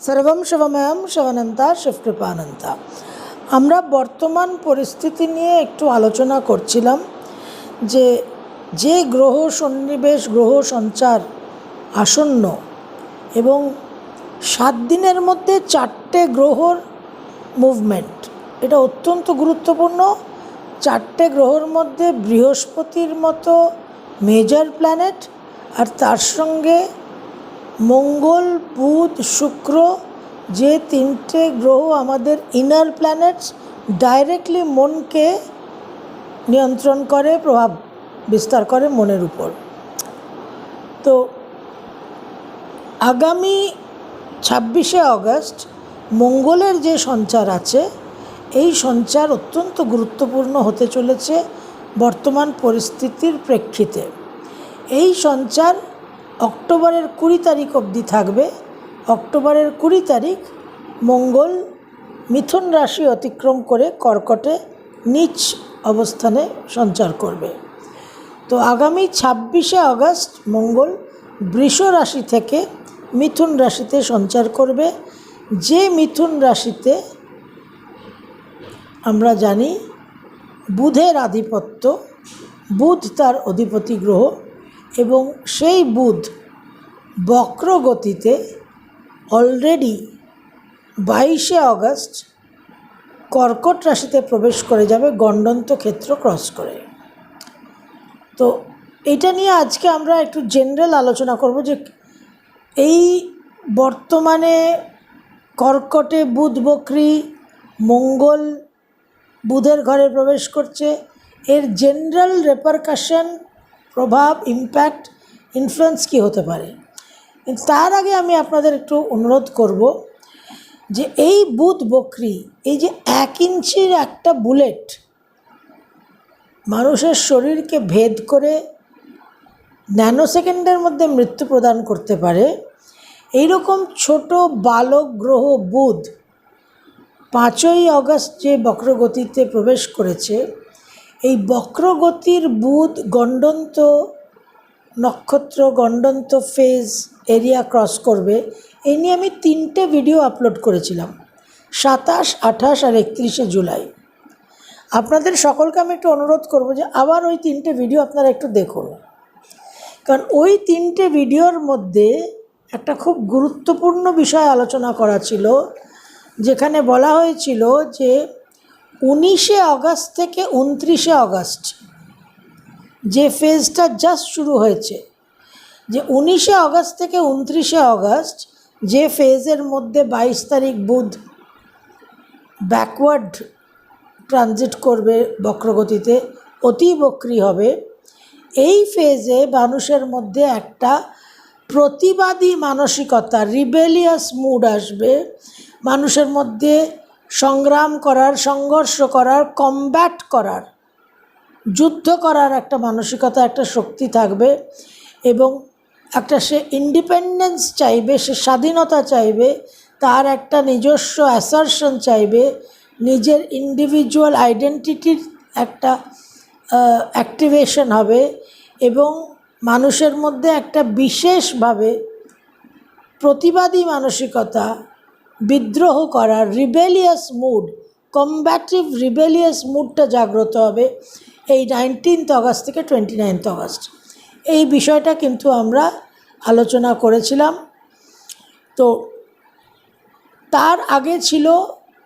সর্বম শিবময়ম শিবানন্তা শিবকৃপানন্তা আমরা বর্তমান পরিস্থিতি নিয়ে একটু আলোচনা করছিলাম যে যে গ্রহ সন্নিবেশ, গ্রহ সঞ্চার আসন্ন এবং সাত দিনের মধ্যে চারটে গ্রহর মুভমেন্ট এটা অত্যন্ত গুরুত্বপূর্ণ। চারটে গ্রহর মধ্যে বৃহস্পতির মতো মেজর প্ল্যানেট আর তার সঙ্গে মঙ্গল, বুধ, শুক্র যে তিনটে গ্রহ আমাদের ইনার প্ল্যানেটস ডাইরেক্টলি মনকে নিয়ন্ত্রণ করে, প্রভাব বিস্তার করে মনের উপর। তো আগামী ছাব্বিশে আগস্ট মঙ্গলের যে সঞ্চার আছে, এই সঞ্চার অত্যন্ত গুরুত্বপূর্ণ হতে চলেছে বর্তমান পরিস্থিতির প্রেক্ষিতে। এই সঞ্চার অক্টোবরের কুড়ি তারিখ অবধি থাকবে। অক্টোবরের কুড়ি তারিখ মঙ্গল মিথুন রাশি অতিক্রম করে কর্কটে নিচ অবস্থানে সঞ্চার করবে। তো আগামী ছাব্বিশে আগস্ট মঙ্গল বৃষ রাশি থেকে মিথুন রাশিতে সঞ্চার করবে। যে মিথুন রাশিতে আমরা জানি, বুধের আধিপত্য, বুধ তার অধিপতি গ্রহ এবং সেই বুধ বক্র গতিতে অলরেডি বাইশে আগস্ট কর্কট রাশিতে প্রবেশ করে যাবে, গণ্ডন্ত ক্ষেত্র ক্রস করে। তো এটা নিয়ে আজকে আমরা একটু জেনারেল আলোচনা করব যে এই বর্তমানে কর্কটে বুধ, বক্রি, মঙ্গল বুধের ঘরে প্রবেশ করছে। এর জেনারেল রেপারকাশন প্রভাব ইম্প্যাক্ট ইনফ্লুয়েন্স কী হতে পারে? তার আগে আমি আপনাদের একটু অনুরোধ করব যে এই বুধ বকরি, এই যে এক ইঞ্চির একটা বুলেট মানুষের শরীরকে ভেদ করে ন্যানো সেকেন্ডের মধ্যে মৃত্যু প্রদান করতে পারে, এইরকম ছোট বালক গ্রহ বুধ পাঁচই অগস্ট যে বক্রগতিতে প্রবেশ করেছে এই বক্রগতির বুধ গণ্ডন্ত নক্ষত্র, গণ্ডন্ত ফেজ এরিয়া ক্রস করবে এই নিয়ে আমি তিনটে ভিডিও আপলোড করেছিলাম, সাতাশ, আঠাশ আর একত্রিশে জুলাই। আপনাদের সকলকে আমি একটু অনুরোধ করব যে আবার ওই তিনটে ভিডিও আপনারা একটু দেখুন। কারণ ওই তিনটে ভিডিওর মধ্যে একটা খুব গুরুত্বপূর্ণ বিষয় আলোচনা করা ছিল, যেখানে বলা হয়েছিল যে উনিশে আগস্ট থেকে উনত্রিশে আগস্ট, যে ফেজটা জাস্ট শুরু হয়েছে, যে উনিশে আগস্ট থেকে উনত্রিশে আগস্ট, যে ফেজের মধ্যে বাইশ তারিখ বুধ ব্যাকওয়ার্ড ট্রানজিট করবে বক্রগতিতে অতি বক্রি হবে, এই ফেজে মানুষের মধ্যে একটা প্রতিবাদী মানসিকতা রিবেলিয়াস মুড আসবে, মানুষের মধ্যে সংগ্রাম করার, সংঘর্ষ করার কমব্যাট করার, যুদ্ধ করার একটা মানসিকতা, একটা শক্তি থাকবে এবং একটা সে ইন্ডিপেন্ডেন্স চাইবে, সে স্বাধীনতা চাইবে, তার একটা নিজস্ব অ্যাসারশন চাইবে, নিজের ইন্ডিভিজুয়াল আইডেন্টিটির একটা অ্যাক্টিভেশন হবে এবং মানুষের মধ্যে একটা বিশেষভাবে প্রতিবাদী মানসিকতা বিদ্রোহ করার রিবেলিয়াস মুড, কম্ব্যাটিভ রিবেলিয়াস মুডটা জাগ্রত হবে এই নাইনটিন্থ অগস্ট থেকে টোয়েন্টি নাইনথ অগস্ট। এই বিষয়টা কিন্তু আমরা আলোচনা করেছিলাম। তো তার আগে ছিল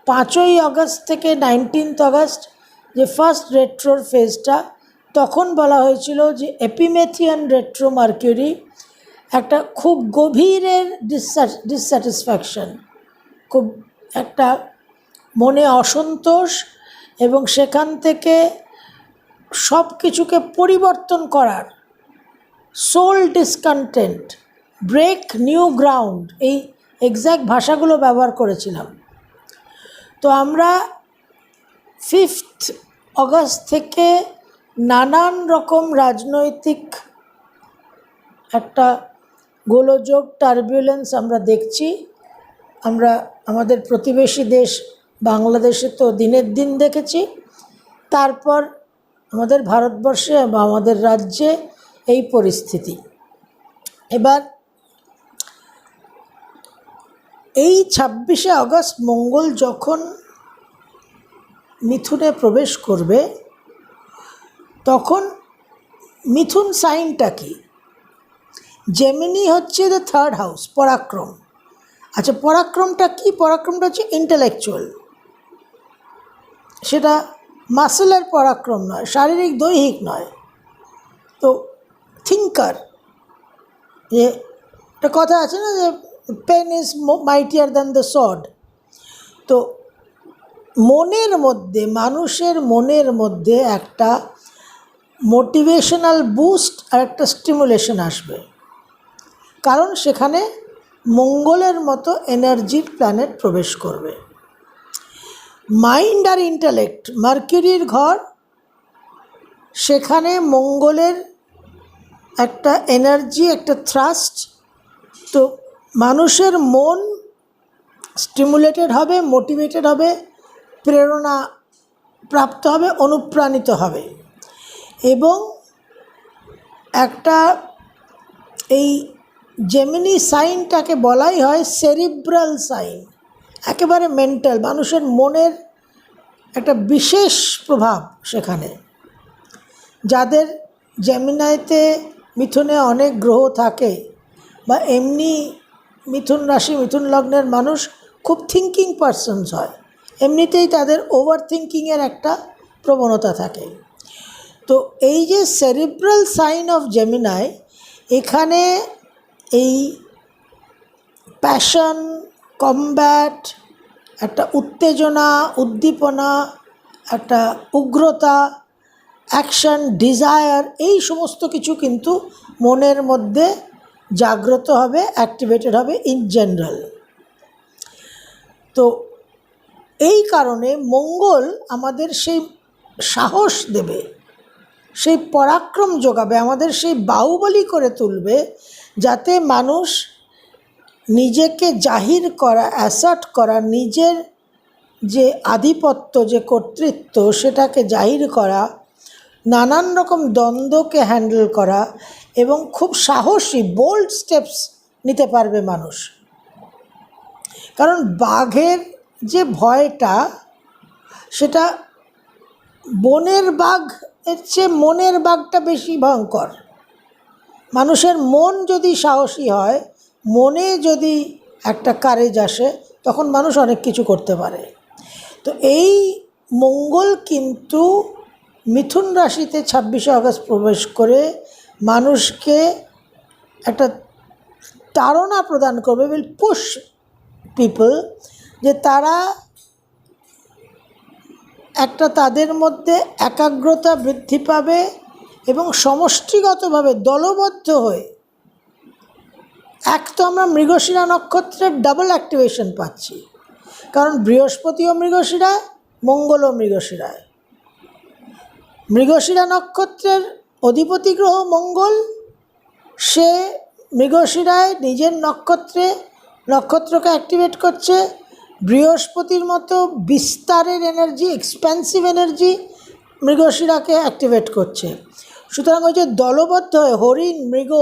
পাঁচই আগস্ট থেকে নাইনটিন্থ আগস্ট যে ফার্স্ট রেট্রোর ফেজটা। তখন বলা হয়েছিল যে এপিমেথিয়ান রেট্রো মার্কিউরি একটা খুব গভীরের ডিসস্যাটিসফ্যাকশন খুব একটা মনে অসন্তোষ এবং সেখান থেকে সব কিছুকে পরিবর্তন করার sole discontent break new ground এই এক্স্যাক্ট ভাষাগুলো ব্যবহার করেছিলাম। তো আমরা ফিফথ অগস্ট থেকে নানান রকম রাজনৈতিক একটা গোলযোগ টার্বুলেন্স আমরা দেখছি। আমরা আমাদের প্রতিবেশী দেশ বাংলাদেশে তো দিনের দিন দেখেছি। তারপর আমাদের ভারতবর্ষে বা আমাদের রাজ্যে এই পরিস্থিতি। এবার এই ছাব্বিশে আগস্ট মঙ্গল যখন মিথুনে প্রবেশ করবে, তখন মিথুন সাইনটা কি? জেমিনি হচ্ছে দ্য থার্ড হাউস পরাক্রম। আচ্ছা পরাক্রমটা কি? পরাক্রমটা হচ্ছে ইন্টেলেকচুয়াল সেটা মাসেলের পরাক্রম নয়, শারীরিক, দৈহিক নয়। তো থিঙ্কার যে একটা কথা আছে না যে pen is mightier than the sword তো মনের মধ্যে, মানুষের মনের মধ্যে একটা মোটিভেশনাল বুস্ট আর একটা স্টিমুলেশন আসবে। কারণ সেখানে মঙ্গলের মতো এনার্জির প্ল্যানেট প্রবেশ করবে। মাইন্ড আর ইন্টালেক্ট মার্কিউরির ঘর, সেখানে মঙ্গলের একটা এনার্জি একটা থ্রাস্ট তো মানুষের মন স্টিমুলেটেড হবে মোটিভেটেড হবে, প্রেরণা প্রাপ্ত হবে, অনুপ্রাণিত হবে। এবং একটা এই জেমিনি সাইনটাকে বলাই হয় সেরিব্রাল সাইন একেবারে মেন্টাল মানুষের মনের একটা বিশেষ প্রভাব সেখানে। যাদের জেমিনাইতে মিথুনে অনেক গ্রহ থাকে বা এমনি মিথুন রাশি, মিথুন লগ্নের মানুষ খুব থিঙ্কিং পারসনস হয়। এমনিতেই তাদের ওভার থিঙ্কিংয়ের একটা প্রবণতা থাকে। তো এই যে সেরিব্রাল সাইন অফ জেমিনাই এখানে এই প্যাশন কমব্যাট একটা উত্তেজনা, উদ্দীপনা, একটা উগ্রতা অ্যাকশন ডিজায়ার এই সমস্ত কিছু কিন্তু মনের মধ্যে জাগ্রত হবে অ্যাক্টিভেটেড হবে ইন জেনারেল তো এই কারণে মঙ্গল আমাদের সেই সাহস দেবে। সেই পরাক্রম যোগাবে, আমাদের সেই বাহুবলী করে তুলবে, যাতে মানুষ নিজেকে জাহির করা, অ্যাসার্ট করা, নিজের যে আধিপত্য, যে কর্তৃত্ব, সেটাকে জাহির করা, নানান রকম দ্বন্দ্বকে হ্যান্ডেল করা এবং খুব সাহসী, বোল্ড স্টেপস নিতে পারবে মানুষ। কারণ বাঘের যে ভয়টা, সেটা বনের বাঘ এর চেয়ে মনের বাঘটা বেশি ভয়ঙ্কর। মানুষের মন যদি সাহসী হয়, মনে যদি একটা কারেজ আসে, তখন মানুষ অনেক কিছু করতে পারে। তো এই মঙ্গল কিন্তু মিথুন রাশিতে ছাব্বিশে আগস্ট প্রবেশ করে মানুষকে একটা তাড়না প্রদান করবে উইল পুশ পিপল যে তারা একটা তাদের মধ্যে একাগ্রতা বৃদ্ধি পাবে এবং সমষ্টিগতভাবে দলবদ্ধ হয়ে এক তো আমরা মৃগশিরা নক্ষত্রের ডাবল অ্যাক্টিভেশন পাচ্ছি। কারণ বৃহস্পতিও মৃগশিরায়, মঙ্গলও মৃগশিরায়। মৃগশিরা নক্ষত্রের অধিপতি গ্রহ মঙ্গল, সে মৃগশিরায় নিজের নক্ষত্রে, নক্ষত্রকে অ্যাক্টিভেট করছে বৃহস্পতির মতো বিস্তারের এনার্জি এক্সপেন্সিভ এনার্জি মৃগশিরাকে অ্যাক্টিভেট করছে। সুতরাং ওই যে দলবদ্ধ হয়ে, হরিণ, মৃগ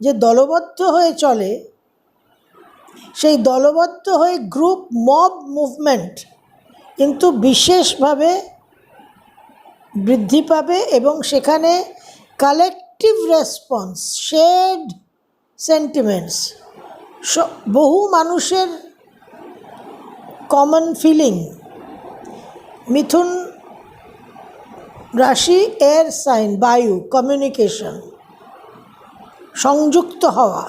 যে দলবদ্ধ হয়ে চলে, সেই দলবদ্ধ হয়ে গ্রুপ মব মুভমেন্ট কিন্তু বিশেষভাবে বৃদ্ধি পাবে এবং সেখানে কালেকটিভ রেসপন্স শেড সেন্টিমেন্টস বহু মানুষের কমন ফিলিং মিথুন রাশি এয়ার সাইন বায়ু কমিউনিকেশন সংযুক্ত হওয়া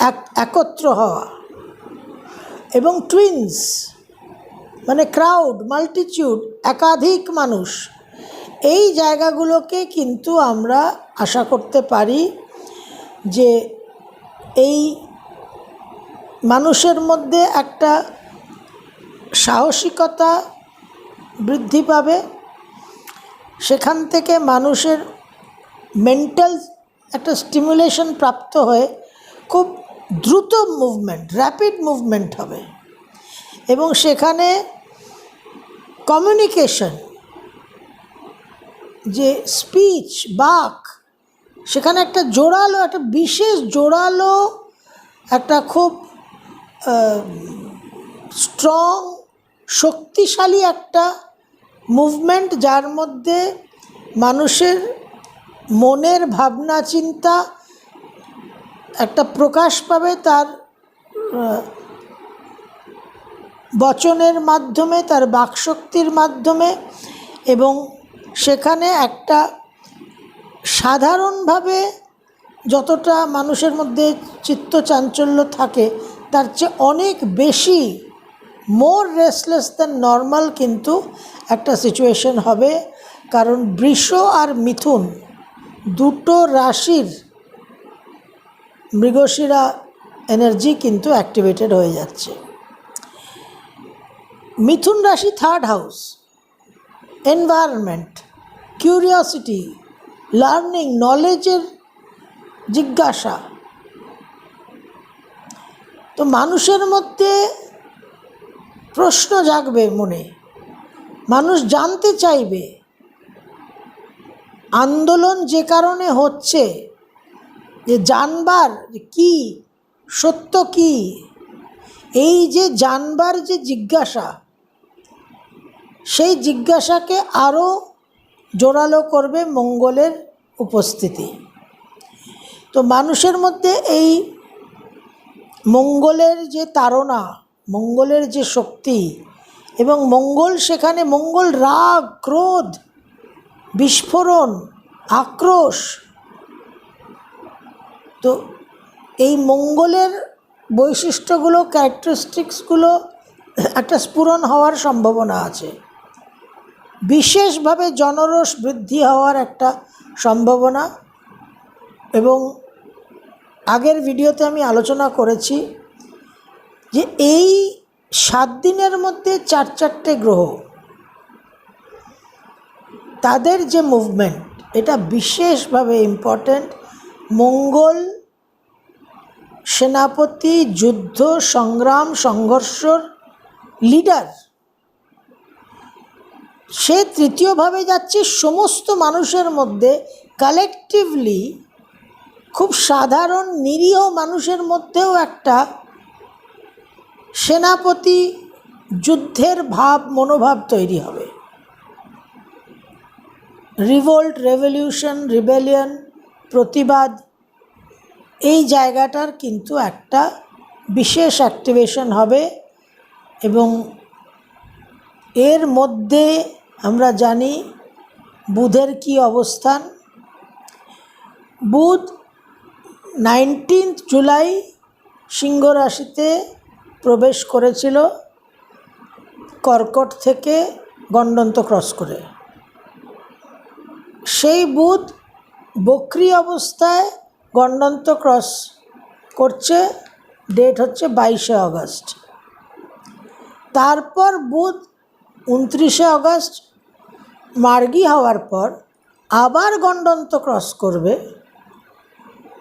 এক একত্র হওয়া এবং টুইন্স মানে ক্রাউড মাল্টিচিউড একাধিক মানুষ এই জায়গাগুলোকে কিন্তু আমরা আশা করতে পারি যে এই মানুষের মধ্যে একটা সাহসিকতা বৃদ্ধি পাবে। সেখান থেকে মানুষের মেন্টাল একটা স্টিমুলেশন প্রাপ্ত হয়ে খুব দ্রুত মুভমেন্ট র্যাপিড মুভমেন্ট হবে। এবং সেখানে কমিউনিকেশন যে স্পিচ বাক, সেখানে একটা জোরালো, একটা বিশেষ জোরালো, একটা খুব স্ট্রং শক্তিশালী একটা মুভমেন্ট যার মধ্যে মানুষের মনের ভাবনা, চিন্তা একটা প্রকাশ পাবে তার বচনের মাধ্যমে, তার বাকশক্তির মাধ্যমে এবং সেখানে একটা সাধারণভাবে যতটা মানুষের মধ্যে চিত্ত চাঞ্চল্য থাকে, তার চেয়ে অনেক বেশি মোর রেসলেস দ্যান নর্মাল কিন্তু একটা সিচুয়েশন হবে। কারণ বৃষ আর মিথুন দুটো রাশির মৃগশিরা এনার্জি কিন্তু অ্যাক্টিভেটেড হয়ে যাচ্ছে। মিথুন রাশি third house environment curiosity learning নলেজের জিজ্ঞাসা। তো মানুষের মধ্যে প্রশ্ন জাগবে মনে। মানুষ জানতে চাইবে। আন্দোলন যে কারণে হচ্ছে, যে জানবার কি, সত্য কি, এই যে জানবার যে জিজ্ঞাসা, সেই জিজ্ঞাসাকে আরও জোরালো করবে মঙ্গলের উপস্থিতি। তো মানুষের মধ্যে এই মঙ্গলের যে তাড়না মঙ্গলের যে শক্তি এবং মঙ্গল সেখানে মঙ্গল রাগ, ক্রোধ, বিস্ফোরণ, আক্রোশ। তো এই মঙ্গলের বৈশিষ্ট্যগুলো ক্যারেক্টারিস্টিক্সগুলো একটা স্ফুরণ হওয়ার সম্ভাবনা আছে। বিশেষভাবে জনরস বৃদ্ধি হওয়ার একটা সম্ভাবনা। এবং আগের ভিডিওতে আমি আলোচনা করেছি যে এই সাত দিনের মধ্যে চার চারটে গ্রহ, তাদের যে মুভমেন্ট এটা বিশেষভাবে ইম্পর্ট্যান্ট মঙ্গল, সেনাপতি, যুদ্ধ, সংগ্রাম, সংঘর্ষর লিডার সে তৃতীয়ভাবে যাচ্ছে সমস্ত মানুষের মধ্যে কালেকটিভলি খুব সাধারণ, নিরীহ মানুষের মধ্যেও একটা সেনাপতি যুদ্ধের ভাব মনোভাব তৈরি হবে। রিভোল্ট রেভলিউশন, রিবেলিয়ন, প্রতিবাদ, এই জায়গাটার কিন্তু একটা বিশেষ অ্যাক্টিভেশন হবে এবং এর মধ্যে আমরা জানি বুধের কি অবস্থান। বুধ নাইনটিন্থ জুলাই সিংহ রাশিতে প্রবেশ করেছিল কর্কট থেকে গণ্ডন্ত ক্রস করে। সেই বুধ বক্রি অবস্থায় গণ্ডন্ত ক্রস করছে, ডেট হচ্ছে বাইশে আগস্ট তারপর বুধ উনত্রিশে আগস্ট মার্গী হওয়ার পর আবার গণ্ডন্ত ক্রস করবে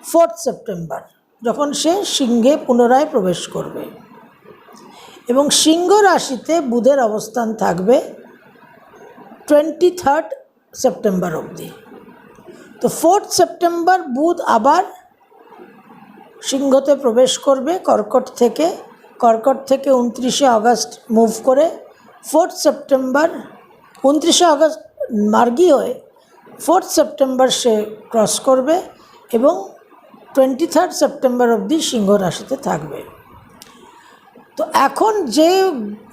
ফোর্থ সেপ্টেম্বর, যখন সে সিংহে পুনরায় প্রবেশ করবে। এবং সিংহ রাশিতে বুধের অবস্থান থাকবে টোয়েন্টি থার্ড সেপ্টেম্বর অবধি। তো ফোর্থ সেপ্টেম্বর বুধ আবার সিংহতে প্রবেশ করবে, কর্কট থেকে কর্কট থেকে উনত্রিশে আগস্ট মুভ করে। ফোর্থ সেপ্টেম্বর উনত্রিশে আগস্ট মার্গী হয়ে ফোর্থ সেপ্টেম্বর সে ক্রস করবে এবং টোয়েন্টি থার্ড সেপ্টেম্বর অবধি সিংহ রাশিতে থাকবে। তো এখন যে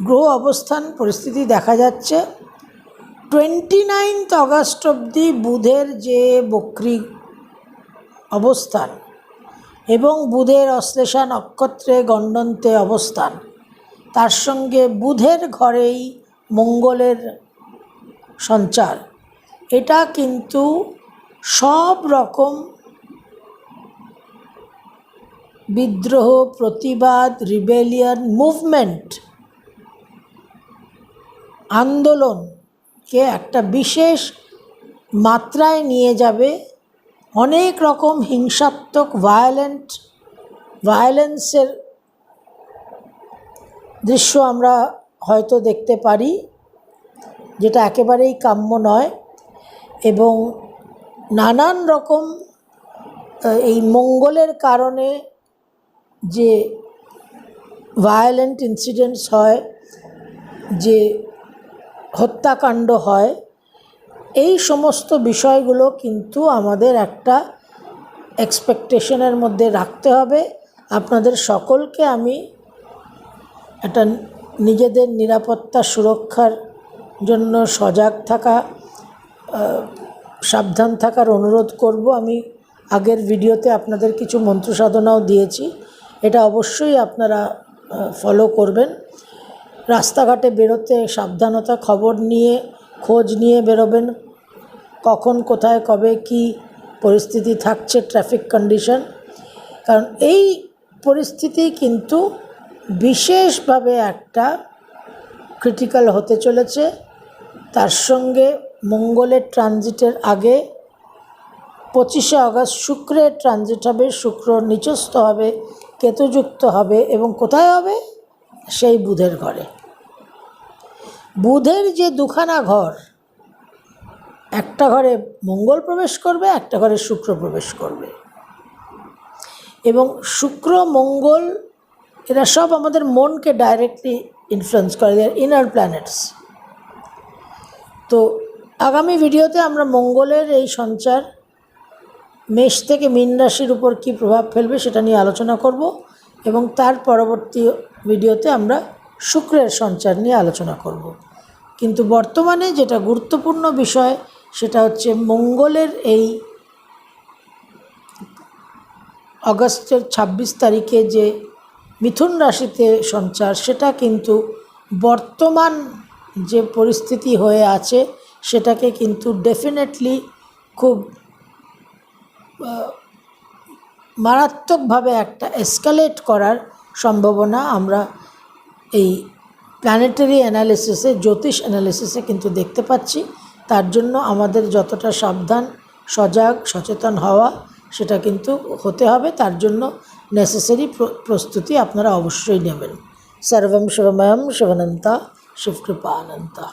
গ্রহ অবস্থান পরিস্থিতি দেখা যাচ্ছে টোয়েন্টি নাইনথ অগাস্ট অবধি বুধের যে বক্রি অবস্থান এবং বুধের অশ্লেষা নক্ষত্রে গণ্ডন্তে অবস্থান, তার সঙ্গে বুধের ঘরেই মঙ্গলের সঞ্চার। এটা কিন্তু সব রকম বিদ্রোহ, প্রতিবাদ, রিবেলিয়ান মুভমেন্ট, আন্দোলনকে একটা বিশেষ মাত্রায় নিয়ে যাবে। অনেক রকম হিংসাত্মক ভায়োলেন্ট ভায়োলেন্সের দৃশ্য আমরা হয়তো দেখতে পারি, যেটা একেবারেই কাম্য নয়। এবং নানান রকম এই মঙ্গলের কারণে যে ভায়োলেন্ট ইনসিডেন্টস হয়, যে হত্যাকাণ্ড হয়, এই সমস্ত বিষয়গুলো কিন্তু আমাদের একটা এক্সপেকটেশনের মধ্যে রাখতে হবে। আপনাদের সকলকে আমি একটা নিজেদের নিরাপত্তা সুরক্ষার জন্য সজাগ থাকা সাবধান থাকার অনুরোধ করব। আমি আগের ভিডিওতে আপনাদের কিছু মন্ত্র সাধনাও দিয়েছি। এটা অবশ্যই আপনারা ফলো করবেন। রাস্তাঘাটে বেরোতে সাবধানতা, খবর নিয়ে, খোঁজ নিয়ে বেরোবেন। কখন, কোথায়, কবে, কি পরিস্থিতি থাকছে ট্রাফিক কন্ডিশন কারণ এই পরিস্থিতি কিন্তু বিশেষভাবে একটা ক্রিটিক্যাল হতে চলেছে। তার সঙ্গে মঙ্গলের ট্রানজিটের আগে পঁচিশে আগস্ট শুক্রের ট্রানজিট হবে, শুক্র নিচস্থ হবে। কেতুযুক্ত হবে এবং কোথায় হবে? সেই বুধের ঘরে। বুধের যে দুখানা ঘর, একটা ঘরে মঙ্গল প্রবেশ করবে, একটা ঘরে শুক্র প্রবেশ করবে। এবং শুক্র, মঙ্গল, এরা সব আমাদের মনকে ডাইরেক্টলি ইনফ্লুয়েন্স করে দেয় ইনার প্ল্যানেটস তো আগামী ভিডিওতে আমরা মঙ্গলের এই সঞ্চার মেষ থেকে মীন রাশির উপর কী প্রভাব ফেলবে সেটা নিয়ে আলোচনা করব এবং তার পরবর্তী ভিডিওতে আমরা শুক্রের সঞ্চার নিয়ে আলোচনা করব। কিন্তু বর্তমানে যেটা গুরুত্বপূর্ণ বিষয় সেটা হচ্ছে মঙ্গলের এই অগস্টের ছাব্বিশ তারিখে যে মিথুন রাশিতে সঞ্চার সেটা কিন্তু বর্তমান যে পরিস্থিতি হয়ে আছে সেটাকে কিন্তু ডেফিনেটলি খুব মারাত্মকভাবে একটা এসকালেট করার সম্ভাবনা আমরা এই প্ল্যানেটারি অ্যানালিসিসে জ্যোতিষ অ্যানালিসিসে কিন্তু দেখতে পাচ্ছি। তার জন্য আমাদের যতটা সাবধান, সজাগ, সচেতন হওয়া সেটা কিন্তু হতে হবে। তার জন্য নেসেসারি প্রস্তুতি আপনারা অবশ্যই নেবেন। সর্বম শিবময়ম শিবানন্তা শিবকৃপা অনন্তা